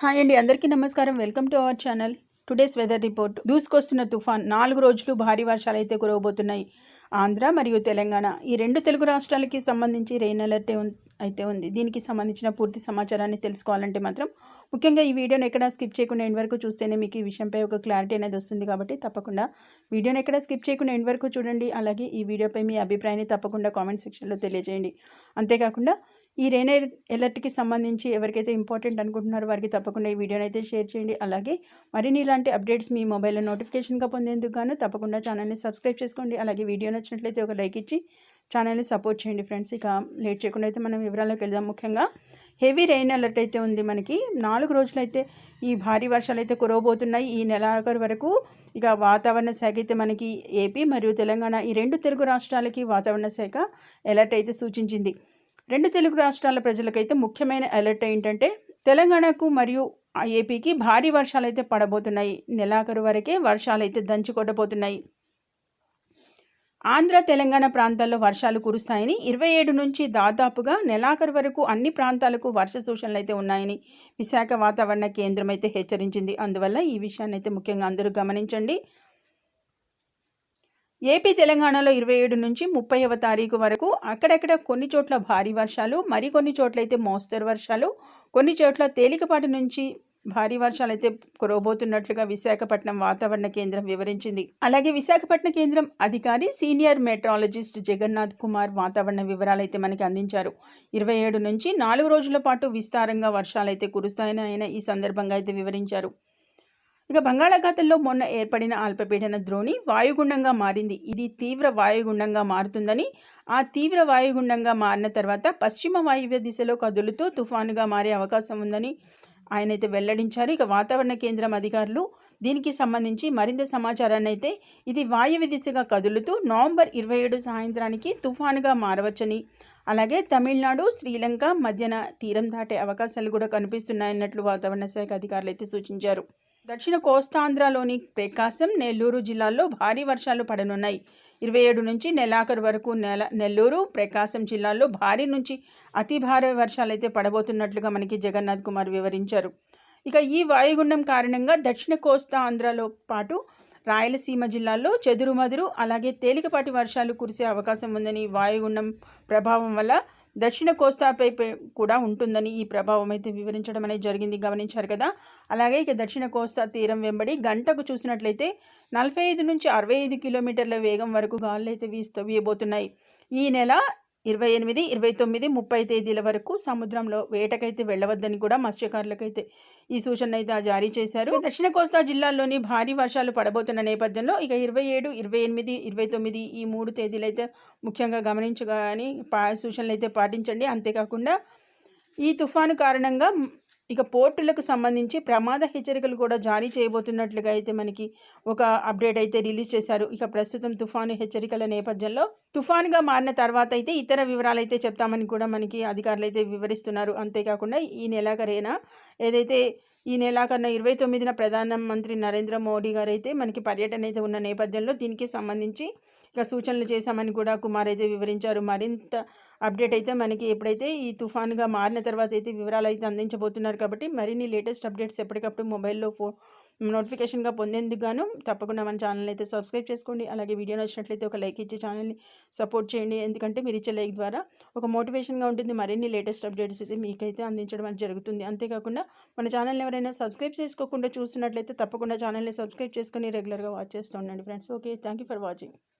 Hi అండి అందరికీ నమస్కారం. Welcome to our channel today's weather report దూసుకొస్తున్న తుఫాన్. నాలుగు రోజులు భారీ వర్షాలు అయితే కురవబోతున్నాయి. ఆంధ్ర మరియు తెలంగాణ. ఈ రెండు తెలుగు రాష్ట్రాలకి సంబంధించి రెయిన్ అలర్ట్ అయితే ఉంది. దీనికి సంబంధించిన పూర్తి సమాచారాన్ని తెలుసుకోవాలంటే మాత్రం ముఖ్యంగా ఈ వీడియోని ఎక్కడ స్కిప్ చేయకుండా ఎండ్ వరకు చూస్తేనే మీకు ఈ విషయంపై ఒక క్లారిటీ అనేది వస్తుంది కాబట్టి తప్పకుండా వీడియోని ఎక్కడ స్కిప్ చేయకుండా ఎండ్ వరకు చూడండి. అలాగే ఈ వీడియోపై మీ అభిప్రాయాన్ని తప్పకుండా కామెంట్ సెక్షన్లో తెలియజేయండి. అంతేకాకుండా ఈ రెయిన్ ఎలర్ట్కి సంబంధించి ఎవరికైతే ఇంపార్టెంట్ అనుకుంటున్నారో వారికి తప్పకుండా ఈ వీడియోని అయితే షేర్ చేయండి. అలాగే మరిన్ని ఇలాంటి అప్డేట్స్ మీ మొబైల్లో నోటిఫికేషన్గా పొందేందుకు గాను తప్పకుండా ఛానల్ని సబ్స్క్రైబ్ చేసుకోండి. అలాగే వీడియో నచ్చినట్లయితే ఒక లైక్ ఇచ్చి ఛానల్ని సపోర్ట్ చేయండి ఫ్రెండ్స్. ఇక లేట్ చేయకుండా అయితే మనం వివరాల్లోకి వెళ్దాం. ముఖ్యంగా హెవీ రెయిన్ అలర్ట్ అయితే ఉంది మనకి. నాలుగు రోజులైతే ఈ భారీ వర్షాలు అయితే కురవబోతున్నాయి. ఈ నెలాఖరు వరకు ఇక వాతావరణ శాఖ అయితే మనకి ఏపీ మరియు తెలంగాణ ఈ రెండు తెలుగు రాష్ట్రాలకి వాతావరణ శాఖ అలర్ట్ అయితే సూచించింది. రెండు తెలుగు రాష్ట్రాల ప్రజలకైతే ముఖ్యమైన అలర్ట్ ఏంటంటే తెలంగాణకు మరియు ఏపీకి భారీ వర్షాలు అయితే పడబోతున్నాయి. నెలాఖరు వరకే వర్షాలు అయితే దంచి ఆంధ్ర తెలంగాణ ప్రాంతాల్లో వర్షాలు కురుస్తాయని ఇరవై ఏడు నుంచి దాదాపుగా నెలాఖరు వరకు అన్ని ప్రాంతాలకు వర్ష సూచనలు అయితే ఉన్నాయని విశాఖ వాతావరణ కేంద్రం అయితే హెచ్చరించింది. అందువల్ల ఈ విషయాన్ని అయితే ముఖ్యంగా అందరూ గమనించండి. ఏపీ తెలంగాణలో ఇరవై ఏడు నుంచి ముప్పైవ తారీఖు వరకు అక్కడక్కడ కొన్ని చోట్ల భారీ వర్షాలు మరికొన్ని చోట్ల అయితే మోస్తరు వర్షాలు కొన్ని చోట్ల తేలికపాటి నుంచి భారీ వర్షాలు అయితే కురవబోతున్నట్లుగా విశాఖపట్నం వాతావరణ కేంద్రం వివరించింది. అలాగే విశాఖపట్నం కేంద్రం అధికారి సీనియర్ మెట్రాలజిస్ట్ జగన్నాథ్ కుమార్ వాతావరణ వివరాలు అయితే మనకి అందించారు. ఇరవై ఏడు నుంచి నాలుగు రోజుల పాటు విస్తారంగా వర్షాలు అయితే కురుస్తాయని ఆయన ఈ సందర్భంగా అయితే వివరించారు. ఇక బంగాళాఖాతంలో మొన్న ఏర్పడిన అల్పపీడన ద్రోణి వాయుగుండంగా మారింది. ఇది తీవ్ర వాయుగుండంగా మారుతుందని ఆ తీవ్ర వాయుగుండంగా మారిన తర్వాత పశ్చిమ వాయువ్య దిశలో కదులుతూ తుఫానుగా మారే అవకాశం ఉందని ఆయన అయితే వెల్లడించారు. ఇక వాతావరణ కేంద్రం అధికారులు దీనికి సంబంధించి మరింత సమాచారాన్ని అయితే ఇది వాయువ్య దిశగా కదులుతూ నవంబర్ ఇరవై ఏడు సాయంత్రానికి తుఫానుగా మారవచ్చని అలాగే తమిళనాడు శ్రీలంక మధ్యన తీరం దాటే అవకాశాలు కూడా కనిపిస్తున్నాయన్నట్లు వాతావరణ శాఖ అధికారులు అయితే సూచించారు. దక్షిణ కోస్తాంధ్రలోని ప్రకాశం నెల్లూరు జిల్లాల్లో భారీ వర్షాలు పడనున్నాయి. ఇరవై ఏడు నుంచి నెలాఖరు వరకు నెల నెల్లూరు ప్రకాశం జిల్లాల్లో భారీ నుంచి అతి భారీ వర్షాలు అయితే పడబోతున్నట్లుగా మనకి జగన్నాథ్ కుమార్ వివరించారు. ఇక ఈ వాయుగుండం కారణంగా దక్షిణ కోస్తా ఆంధ్రలో పాటు రాయలసీమ జిల్లాల్లో చెదురుమదురు అలాగే తేలికపాటి వర్షాలు కురిసే అవకాశం ఉందని వాయుగుండం ప్రభావం వల్ల దక్షిణ కోస్తాపై కూడా ఉంటుందని ఈ ప్రభావం అయితే వివరించడం అనేది జరిగింది. గమనించారు కదా? అలాగే ఇక దక్షిణ కోస్తా తీరం వెంబడి గంటకు చూసినట్లయితే నలభై ఐదు నుంచి అరవై ఐదు కిలోమీటర్ల వేగం వరకు గాలులు అయితే వీస్తూ వీయబోతున్నాయి. ఈ నెల ఇరవై ఎనిమిది ఇరవై తొమ్మిది ముప్పై తేదీల వరకు సముద్రంలో వేటకైతే వెళ్ళవద్దని కూడా మత్స్యకారులకైతే ఈ సూచన అయితే జారీ చేశారు. దక్షిణ కోస్తా జిల్లాల్లోని భారీ వర్షాలు పడబోతున్న నేపథ్యంలో ఇక ఇరవై ఏడు ఇరవై ఎనిమిది ఇరవై తొమ్మిది ఈ మూడు తేదీలైతే ముఖ్యంగా గమనించగాని పా సూచనలు అయితే పాటించండి. అంతేకాకుండా ఈ తుఫాను కారణంగా ఇక పోర్టులకు సంబంధించి ప్రమాద హెచ్చరికలు కూడా జారీ చేయబోతున్నట్లుగా అయితే మనకి ఒక అప్డేట్ అయితే రిలీజ్ చేశారు. ఇక ప్రస్తుతం తుఫాను హెచ్చరికల నేపథ్యంలో తుఫాన్గా మారిన తర్వాత అయితే ఇతర వివరాలు అయితే చెప్తామని కూడా మనకి అధికారులు అయితే వివరిస్తున్నారు. అంతేకాకుండా ఈ నెలాఖరేనా ఏదైతే ఈ నెలాఖరున ఇరవై తొమ్మిదిన ప్రధానమంత్రి నరేంద్ర మోడీ గారు అయితే మనకి పర్యటన అయితే ఉన్న నేపథ్యంలో దీనికి సంబంధించి ఇక సూచనలు చేశామని కూడా కుమార్ అయితే వివరించారు. మరింత అప్డేట్ అయితే మనకి ఎప్పుడైతే ఈ తుఫాన్గా మారిన తర్వాత అయితే వివరాలు అయితే అందించబోతున్నారు కాబట్టి మరిన్ని లేటెస్ట్ అప్డేట్స్ ఎప్పటికప్పుడు మొబైల్లో ఫో నోటిఫికేషన్గా పొందేందుకు గాను తప్పకుండా మన ఛానల్ అయితే సబ్స్క్రైబ్ చేసుకోండి. అలాగే వీడియో నచ్చినట్లయితే ఒక లైక్ ఇచ్చి ఛానల్ని సపోర్ట్ చేయండి. ఎందుకంటే మీరు ఇచ్చే లైక్ ద్వారా ఒక మోటివేషన్గా ఉంటుంది. మరిన్ని లేటెస్ట్ అప్డేట్స్ అయితే మీకైతే అందించడం జరుగుతుంది. అంతేకాకుండా మన ఛానల్ని ఎవరైనా సబ్స్క్రైబ్ చేసుకోకుండా చూస్తున్నట్లయితే తప్పకుండా ఛానల్ని సబ్స్క్రైబ్ చేసుకొని రెగ్యులర్గా వాచ్ చేస్తూ ఉండండి friends okay thank for watching